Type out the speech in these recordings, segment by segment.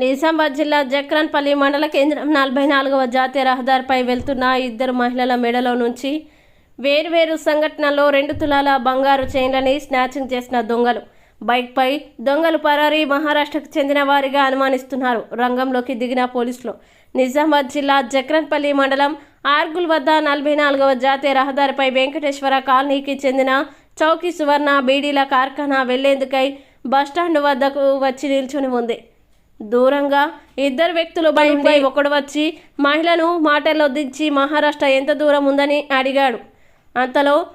నిజామాబాద్ జిల్లా జక్రాన్పల్లి మండల కేంద్రం నలభై నాలుగవ జాతీయ రహదారిపై వెళ్తున్న ఇద్దరు మహిళల మెడలో నుంచి వేర్వేరు సంఘటనల్లో రెండు తులాల బంగారు చైన్లని స్నాచింగ్ చేసిన దొంగలు. బైక్పై దొంగలు పరారీ మహారాష్ట్రకు చెందిన వారిగా అనుమానిస్తున్నారు. రంగంలోకి దిగిన పోలీసులు. నిజామాబాద్ జిల్లా జక్రన్పల్లి మండలం ఆర్గుల్ వద్ద నలభై నాలుగవ జాతీయ రహదారిపై వెంకటేశ్వర కాలనీకి చెందిన చౌకీ సువర్ణ బీడీల కార్ఖానా వెళ్ళేందుకై బస్టాండ్ వద్దకు వచ్చి నిల్చుని ఉంది. దూరంగా ఇద్దరు వ్యక్తులు భయంపై ఒకడు వచ్చి మహిళను మాటల్లో దించి మహారాష్ట్ర ఎంత దూరం ఉందని అడిగాడు. అంతలో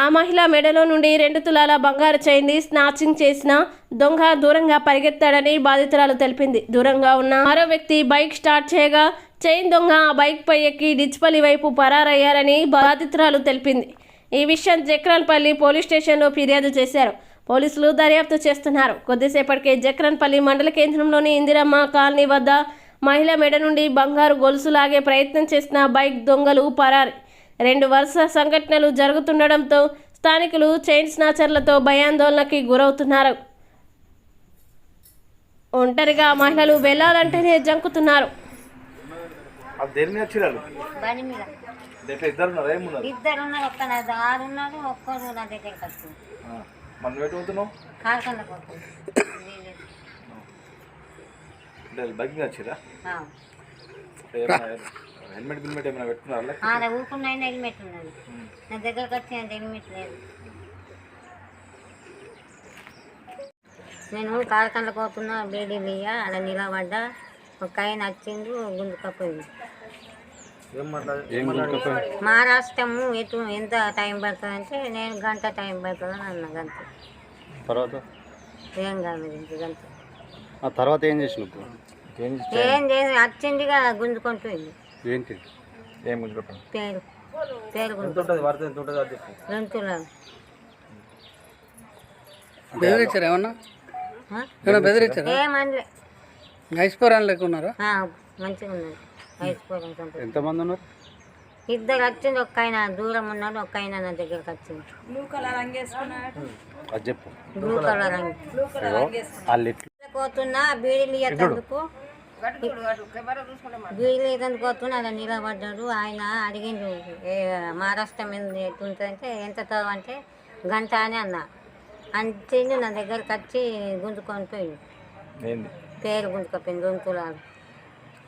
ఆ మహిళ మెడలో నుండి రెండు తులాల బంగారు చైన్ని స్నాచింగ్ చేసిన దొంగ దూరంగా పరిగెత్తాడని బాధితురాలు తెలిపింది. దూరంగా ఉన్న మరో వ్యక్తి బైక్ స్టార్ట్ చేయగా చైన్ దొంగ ఆ బైక్ పై ఎక్కి డిచ్పల్లి వైపు పరారయ్యారని బాధితురాలు తెలిపింది. ఈ విషయం జక్రాన్పల్లి పోలీస్ స్టేషన్లో ఫిర్యాదు చేశారు. పోలీసులు దర్యాప్తు చేస్తున్నారు. కొద్దిసేపటికే జక్రన్పల్లి మండల కేంద్రంలోని ఇందిరమ్మ కాలనీ వద్ద మహిళ మెడ నుండి బంగారు గొలుసు లాగే ప్రయత్నం చేసిన బైక్ దొంగలు పరారి. రెండు వరుస సంఘటనలు జరుగుతుండడంతో స్థానికులు చైన్ స్నాచర్లతో భయాందోళనకి గురవుతున్నారు. ఒంటరిగా మహిళలు వెళ్ళాలంటేనే జంకుతున్నారు. బైక్ మీద వచ్చిరా హెల్మెట్ బిల్మెట్ ఏమైనా పెట్టుకున్నారా? ఆడ ఊకున్నాయి హెల్మెట్ ఉన్నది. నా దగ్గరకు వచ్చి అంత హెల్మెట్ లేదు. నేను కాలకండ పోతున్నా బీడీ బియ్య ఆడ నిలబడ్డా ఒక ఆయన వచ్చిండు గుంజుకపోయింది మహారాష్ట్రము ఎటు ఎంత టైం పడుతుంది అంటే నేను గంట టైం పడుతుంది అని అన్న గంట తర్వాత? ఏం కాదు గంట ఆ తర్వాత ఏం ఏం ఏం చేసి వచ్చిందిగా గుంజుకుంటుంది ఏంటి? ఏం గుంజుకుంటాం పేరు. పేరు గుంజు ఉంటుంది వారితో ఎంత ఉంటుంది అది చెప్పు. బెదిరించారు ఏమన్నా? ఏమన్నా బెదిరించారా? ఏమనలే ఐస్పోరాన్ లెక్క ఉన్నారా. మంచిగా అయిపోవడం సంతోషం. ఎంతమంది ఉన్నారు? ఇద్దరు వచ్చింది ఒక్క ఆయన దూరం ఉన్నాడు ఒక్క ఆయన నా దగ్గరకు వచ్చింది అది చెప్పు. బ్లూ కలర్ రంగు. పోతున్నా బీడీలు ఇయ్యేందుకు అలా నిలబడ్డాడు ఆయన అడిగిండు ఏ మహారాష్ట్ర మీద ఎట్లుంటుందంటే ఎంత అంటే గంట అని అన్న. అంచిండు నా దగ్గరకు వచ్చి గుంజుకొని పోయిండు. ఏంది? పేరు గుంజుకపోయింది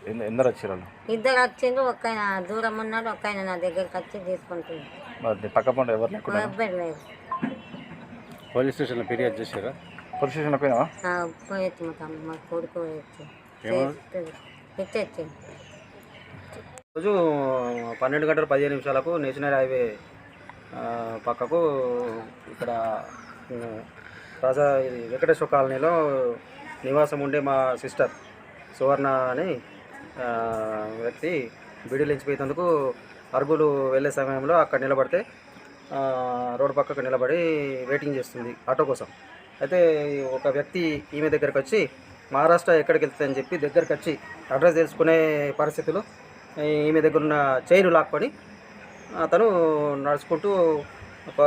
ఎంద- ఎందరు వచ్చిరాలు ఇద్దరు వచ్చిండ్రు ఒక్క ఆయన దూరం ఉన్నాడు ఒక్క ఆయన నా దగ్గరికి వచ్చి తీసుకుంటుంది పక్క పంట ఎవరు లేదు పోలీస్ స్టేషన్లో ఫిర్యాదు చేశారా? పోలీస్ స్టేషన్ పోయినావా? ఆ, పోయొచ్చు మా కొడుకు పోయొచ్చు రోజు పన్నెండు గంటల పదిహేను నిమిషాలకు నేషనల్ హైవే పక్కకు ఇక్కడ రాజా వెంకటేశ్వర కాలనీలో నివాసం ఉండే మా సిస్టర్ సువర్ణ అని వ్యక్తి బిడిలించిపోయేందుకు అరుగులు వెళ్ళే సమయంలో అక్కడ నిలబడితే రోడ్డు పక్కకు నిలబడి వెయిటింగ్ చేస్తుంది ఆటో కోసం. అయితే ఒక వ్యక్తి ఈమె దగ్గరకు వచ్చి మహారాష్ట్ర ఎక్కడికి వెళ్తుందని చెప్పి దగ్గరకు వచ్చి అడ్రస్ తెలుసుకునే పరిస్థితులు. ఈమె దగ్గర ఉన్న చైన్ లాక్కొని అతను నడుచుకుంటూ ఒక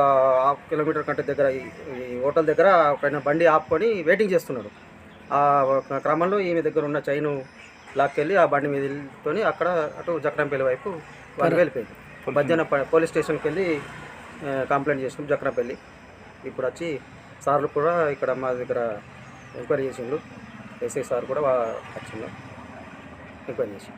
హాఫ్ కిలోమీటర్ కంటే దగ్గర ఈ హోటల్ దగ్గర ఒక బండి ఆపుకొని వెయిటింగ్ చేస్తున్నాడు. ఆ క్రమంలో ఈమె దగ్గర ఉన్న చైను లాక్కెళ్ళి ఆ బండి మీదతోని అక్కడ అటు జక్రంపల్లి వైపు వాళ్ళు వెళ్ళిపోయింది. మధ్యాహ్నం పోలీస్ స్టేషన్కి వెళ్ళి కంప్లైంట్ చేసినాం జక్రంపల్లి. ఇప్పుడు వచ్చి సార్లు కూడా ఇక్కడ మా దగ్గర ఎంక్వైరీ చేసిండ్రు ఎస్ఐ సార్ కూడా వా- వచ్చిండు ఎంక్వైరీ చేసి.